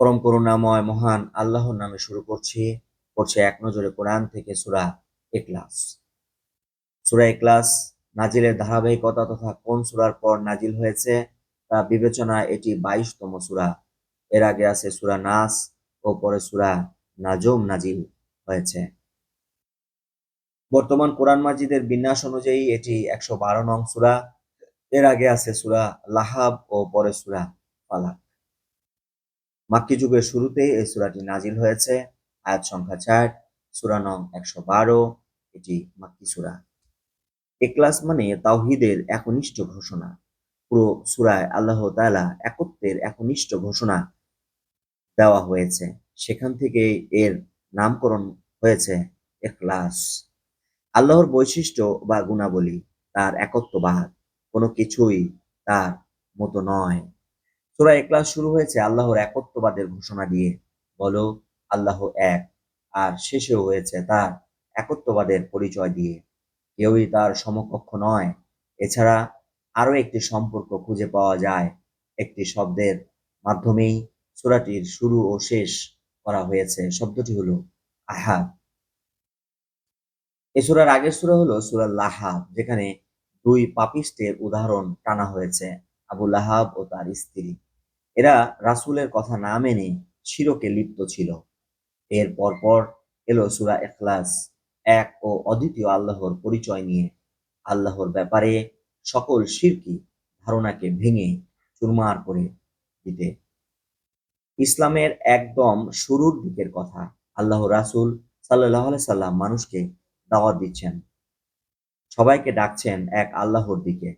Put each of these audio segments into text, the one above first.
পরম করুণাময় মহান আল্লাহর নামে শুরু করছি করছে এক নজরে কোরআন থেকে সুরা এক্লাস সুরা এক্লাস নাজিলের ধারাবাহিকতা তথা কোন সুরার পর নাজিল হয়েছে তা বিবেচনা এটি বাইশতম সুরা। এর আগে আছে সুরা নাস ও পরে সুরা নাজম নাজিল হয়েছে। বর্তমান কোরআন মাজিদের বিন্যাস অনুযায়ী এটি একশো বারো নং সুরা। এর আগে আছে সুরা লাহাব ও পরে সুরা ফালাক। মাক্কি যুগের শুরুতে এই সূরাটি নাজিল হয়েছে। আয়াত সংখ্যা চার, সূরা নং একশো বারো, এটি মাক্কি সূরা। এক্লাস মানে তাওহিদের একনিষ্ঠ ঘোষণা। পুরো সূরায় আল্লাহ তাআলা একত্বের একনিষ্ঠ ঘোষণা দেওয়া হয়েছে। সেখান থেকে এর নামকরণ হয়েছে এখলাস আল্লাহর বৈশিষ্ট্য বা গুণাবলী, তার একত্ববাদ, কোনো কিছুই তার মতো নয়। সূরা ইখলাস শুরু হয়েছে আল্লাহর একত্ববাদের ঘোষণা দিয়ে। বলো, আল্লাহ এক, আর শেষেও হয়েছে তার একত্ববাদের পরিচয় দিয়ে। কেউই তার সমকক্ষ নয়। এছাড়া আরও একটি সম্পর্ক খুঁজে পাওয়া যায়। একটি শব্দের মাধ্যমেই সূরাটির শুরু ও শেষ করা হয়েছে। শব্দটি হলো আহাদ। এ সূরার আগের সূরা হলো সূরা লাহাব, যেখানে দুই পাপিষ্টের উদাহরণ টানা হয়েছে, আবু লাহাব ও তার স্ত্রী। এরা রাসুলের কথা না মেনে শিরকে লিপ্ত ছিল। এর পরপর এলো সূরা ইখলাস, এক ও অদ্বিতীয় আল্লাহর পরিচয় নিয়ে। আল্লাহর ব্যাপারে সকল শিরকি ধারণাকে ভেঙে চুরমার করে দিতে। ইসলামের একদম শুরুর দিকের কথা আল্লাহ রাসূল সাল্লাহ সাল্লাম মানুষকে দাওয়াত দিচ্ছেন। সবাইকে ডাকছেন এক আল্লাহর দিকে।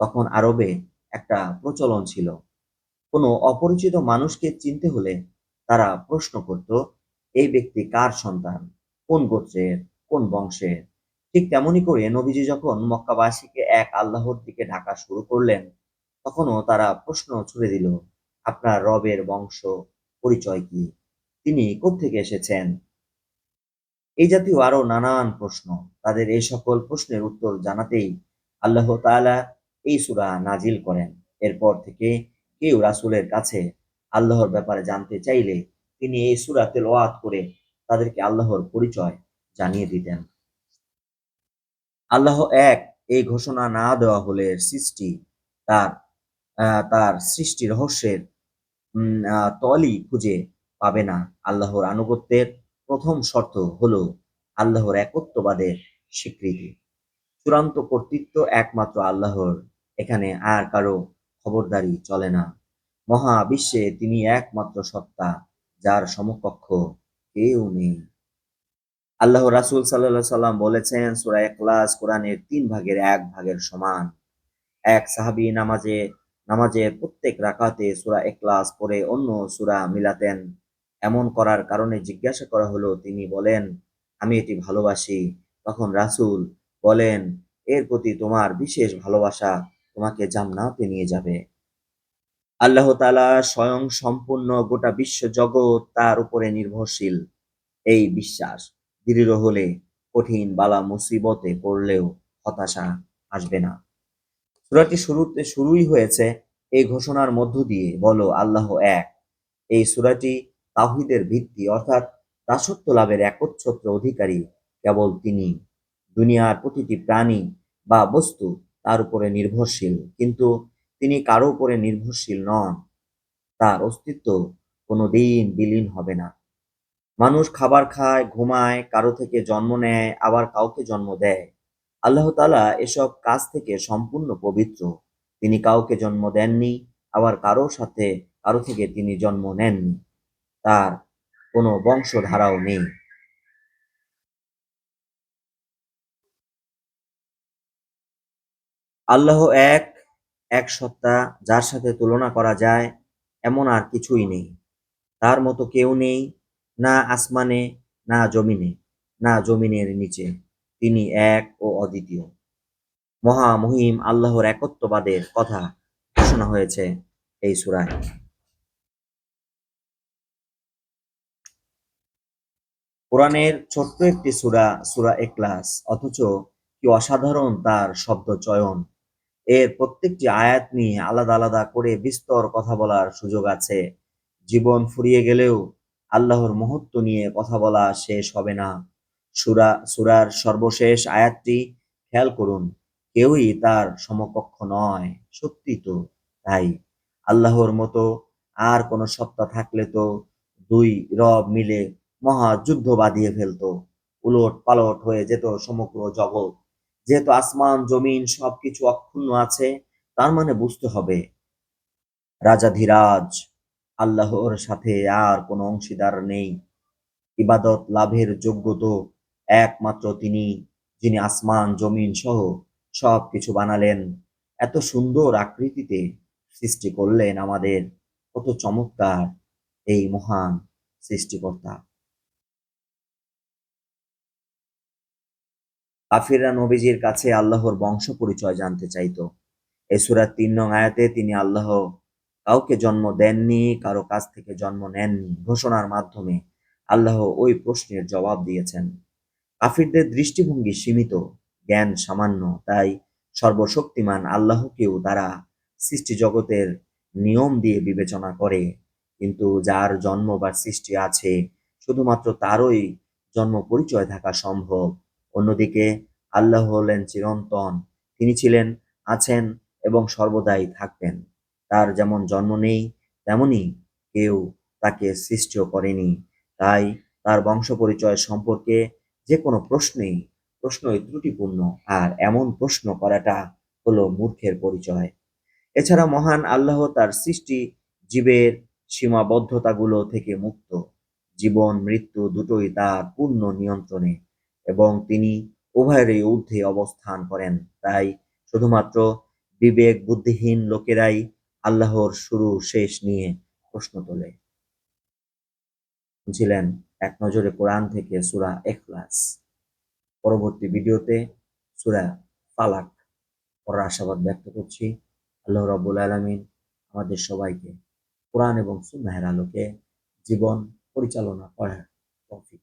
তখন আরবে একটা প্রচলন ছিল। কোনো অপরিচিত মানুষকে চিনতে হলে তারা প্রশ্ন করত, এই ব্যক্তি কার সন্তান? কোন গোত্রের? কোন বংশের? ঠিক তেমনি করে নবীজি যখন মক্কাবাসীকে এক আল্লাহর দিকে ঢাকা শুরু করলেন, তখনও তারা প্রশ্ন ছুড়ে দিল, আপনার রবের বংশ পরিচয় কি? তিনি কোত্থেকে এসেছেন? এই জাতীয় আরও নানান প্রশ্ন। তাদের এই সকল প্রশ্নের উত্তর জানাতেই আল্লাহ তাআলা এই সূরা নাজিল করেন। এরপর থেকে কেউ রাসুলের কাছে আল্লাহর ব্যাপারে জানতে চাইলে তিনি এই সূরা তেলাওয়াত করে তাদেরকে আল্লাহর পরিচয় জানিয়ে দিতেন। আল্লাহ এক এই ঘোষণা না দেওয়া হলে সৃষ্টি তার তার সৃষ্টি রহস্যের তলই খুঁজে পাবে না। আল্লাহর আনুগত্যের প্রথম শর্ত হলো আল্লাহর একত্ববাদের স্বীকৃতি। চূড়ান্ত কর্তৃত্ব একমাত্র আল্লাহর। এখানে আর কারও খবরদারি চলে না। মহাবিশ্বে তিনি একমাত্র সত্তা, যার সমকক্ষ কেউ নেই। আল্লাহ রাসুল সাল্লাহ সাল্লাম বলেছেন, সুরা এখলাস কোরআনের তিন ভাগের এক ভাগের সমান। এক সাহাবি নামাজে নামাজের প্রত্যেক রাকাতে সুরা এখলাস পরে অন্য সুরা মিলাতেন। এমন করার কারণে জিজ্ঞাসা করা হলো, তিনি বলেন, আমি এটি ভালোবাসি। তখন রাসুল বলেন, এর প্রতি তোমার বিশেষ ভালোবাসা তোমাকে জান্নাতে নিয়ে যাবে। আল্লাহ তালা স্বয়ং সম্পূর্ণ গোটা বিশ্ব জগৎ তার উপরে নির্ভরশীল। এই বিশ্বাস দৃঢ় হলে কঠিন বালা মুসিবতে পড়লেও হতাশা আসবে না। সুরাটি শুরুতে শুরুই হয়েছে এই ঘোষণার মধ্য দিয়ে, বলো আল্লাহ এক। এই সুরাটি তাহিদের ভিত্তি, অর্থাৎ দাসত্ব লাভের একচ্ছত্র অধিকারী, কেবল তিনি। দুনিয়ার প্রতিটি প্রাণী বা বস্তু তার উপরে নির্ভরশীল, কিন্তু তিনি কারও উপরে নির্ভরশীল নন। তার অস্তিত্ব কোনো দিন বিলীন হবে না। মানুষ খাবার খায়, ঘুমায়, কারও থেকে জন্ম নেয়, আবার কাউকে জন্ম দেয়। আল্লাহ তালা এসব কাজ থেকে সম্পূর্ণ পবিত্র। তিনি কাউকে জন্ম দেননি, আবার কারও সাথে, কারও থেকে তিনি জন্ম নেননি। তার কোনো বংশধারাও নেই। আল্লাহ এক এক সত্তা যার সাথে তুলনা করা যায়, এমন আর কিছুই নেই। তার মতো কেউ নেই, না আসমানে, না জমিনে, না জমিনের নিচে। তিনি এক ও অদ্বিতীয়। মহামহিম আল্লাহর একত্ববাদের কথা ঘোষণা হয়েছে এই সুরায়। কোরআনের ছোট্ট একটি সুরা সুরা এক্লাস অথচ কি অসাধারণ তার শব্দ চয়ন। এর প্রত্যেকটি আয়াত নিয়ে আলাদা আলাদা করে বিস্তর কথা বলার সুযোগ আছে। জীবন ফুরিয়ে গেলেও আল্লাহর মহত্ব নিয়ে কথা বলা শেষ হবে না। সুরা, সুরার সর্বশেষ আয়াতটি খেয়াল করুন, কেউই তার সমকক্ষ নয়, সত্যি তো তাই। আল্লাহর মতো আর কোনো সত্তা থাকলে তো দুই রব মিলে মহাযুদ্ধ বাঁধিয়ে ফেলতো উলট পালট হয়ে যেত সমগ্র জগৎ। যেহেতু আসমান, জমিন সবকিছু অক্ষুণ্ণ আছে, তার মানে বুঝতে হবে রাজাধিরাজ আল্লাহর সাথে আর কোনো অংশীদার নেই। ইবাদত লাভের যোগ্য তো একমাত্র তিনি, যিনি আসমান, জমিন সহ সব কিছু বানালেন। এত সুন্দর আকৃতিতে সৃষ্টি করলেন আমাদের, কত চমৎকার এই মহান সৃষ্টিকর্তা। কাফিররা নবীজির কাছে আল্লাহর বংশ পরিচয় জানতে চাইতো। এই সুরার তিন নং আয়াতে তিনি আল্লাহ কাউকে জন্ম দেননি, কারও কাছ থেকে জন্ম নেননি ঘোষণার মাধ্যমে আল্লাহ ওই প্রশ্নের জবাব দিয়েছেন। কাফিরদের দৃষ্টিভঙ্গি সীমিত, জ্ঞান সামান্য, তাই সর্বশক্তিমান আল্লাহকেও তারা সৃষ্টি জগতের নিয়ম দিয়ে বিবেচনা করে। কিন্তু যার জন্ম বা সৃষ্টি আছে, শুধুমাত্র তারই জন্ম পরিচয় থাকা সম্ভব। অন্যদিকে আল্লাহ হলেন চিরন্তন। তিনি ছিলেন, আছেন এবং সর্বদাই থাকবেন। তার যেমন জন্ম নেই, তেমনি কেউ তাকে সৃষ্টিও করেনি। তাই তার বংশ পরিচয় সম্পর্কে যে কোনো প্রশ্নেই, প্রশ্নই ত্রুটিপূর্ণ, আর এমন প্রশ্ন করাটা হলো মূর্খের পরিচয়। এছাড়া মহান আল্লাহ তার সৃষ্টি জীবের সীমাবদ্ধতাগুলো থেকে মুক্ত। জীবন, মৃত্যু দুটোই তার পূর্ণ নিয়ন্ত্রণে। এবং তিনি উভয়েরই ঊর্ধ্বে অবস্থান করেন। তাই শুধুমাত্র বিবেক বুদ্ধিহীন লোকেরাই আল্লাহর শুরু শেষ নিয়ে প্রশ্ন তোলে। ছিলেন এক নজরে কোরআন থেকে সুরা এখলাস পরবর্তী ভিডিওতে সুরা ফালাক পড়ার আশাবাদ ব্যক্ত করছি। আল্লাহ রাবুল আলমিন আমাদের সবাইকে কোরআন এবং সুন্নাহের আলোকে জীবন পরিচালনা করার তৌফিক